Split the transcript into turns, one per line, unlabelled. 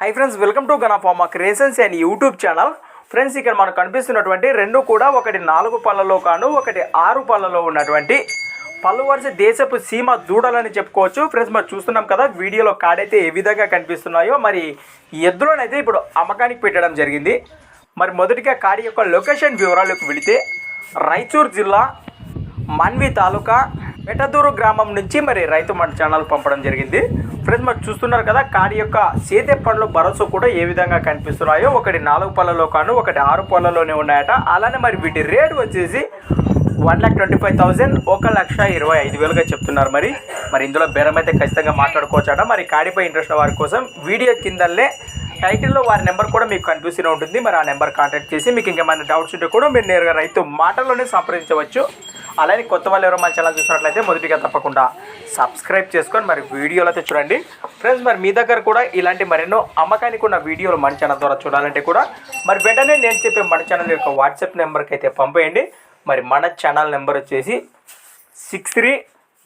High friends welcome to గణఫార్మా creations and YouTube channel friends ఇక్కడ మనకు కనిపిస్తున్నటువంటి రెండు కూడా ఒకటి నాలుగు పళ్ళలో కాను ఒకటి ఆరు పళ్ళలో ఉన్నటువంటి పళ్ళు వరుస దేశపు సీమ దూడలని చెప్పుకోవచ్చు. ఫ్రెండ్స్ మరి చూస్తున్నాం కదా వీడియోలో కాడైతే ఏ విధంగా కనిపిస్తున్నాయో. మరి ఎద్దులోనైతే ఎద్దులనైతే ఇప్పుడు అమ్మకానికి పెట్టడం జరిగింది. మరి మొదటిగా కాడి యొక్క లొకేషన్ వివరాలకు వెళితే రాయచూర్ జిల్లా మన్వి తాలూకా పెటదూరు గ్రామం నుంచి మరి రైతు మన ఛానల్ పంపడం జరిగింది. ఫ్రెండ్స్ మరి చూస్తున్నారు కదా కాడి యొక్క సేదే పండ్లు భరోసా కూడా ఏ విధంగా కనిపిస్తున్నాయో ఒకటి నాలుగు పళ్ళలో కాను ఒకటి ఆరు పళ్ళలోనే ఉన్నాయట. అలానే మరి వీటి రేటు వచ్చేసి one lakh twenty five thousand ఒక లక్ష ఇరవై ఐదు వేలుగా చెప్తున్నారు మరి. మరి ఇందులో బేరం అయితే ఖచ్చితంగా మాట్లాడుకోవచ్చట. మరి కాడిపై ఇంట్రెస్ట్ వారి కోసం వీడియో కిందల్లే టైటిల్లో వారి నెంబర్ కూడా మీకు కనిపిస్తూనే ఉంటుంది. మరి ఆ నెంబర్ కాంటాక్ట్ చేసి మీకు ఇంకేమైనా డౌట్స్ ఉంటే కూడా మీరు నేరుగా రైతు మాటల్లోనే సంప్రదించవచ్చు. అలానే కొత్త వాళ్ళు ఎవరో మన ఛానల్ చూసినట్లయితే మొదటిగా తప్పకుండా సబ్స్క్రైబ్ చేసుకొని మరి వీడియోలు అయితే చూడండి. ఫ్రెండ్స్ మరి మీ దగ్గర కూడా ఇలాంటి మరెన్నో అమ్మకానికి ఉన్న వీడియోలు మన ఛానల్ ద్వారా చూడాలంటే కూడా మరి వెంటనే నేను చెప్పే మన ఛానల్ యొక్క వాట్సాప్ నెంబర్కి అయితే పంపేయండి. మరి మన ఛానల్ నెంబర్ వచ్చేసి six three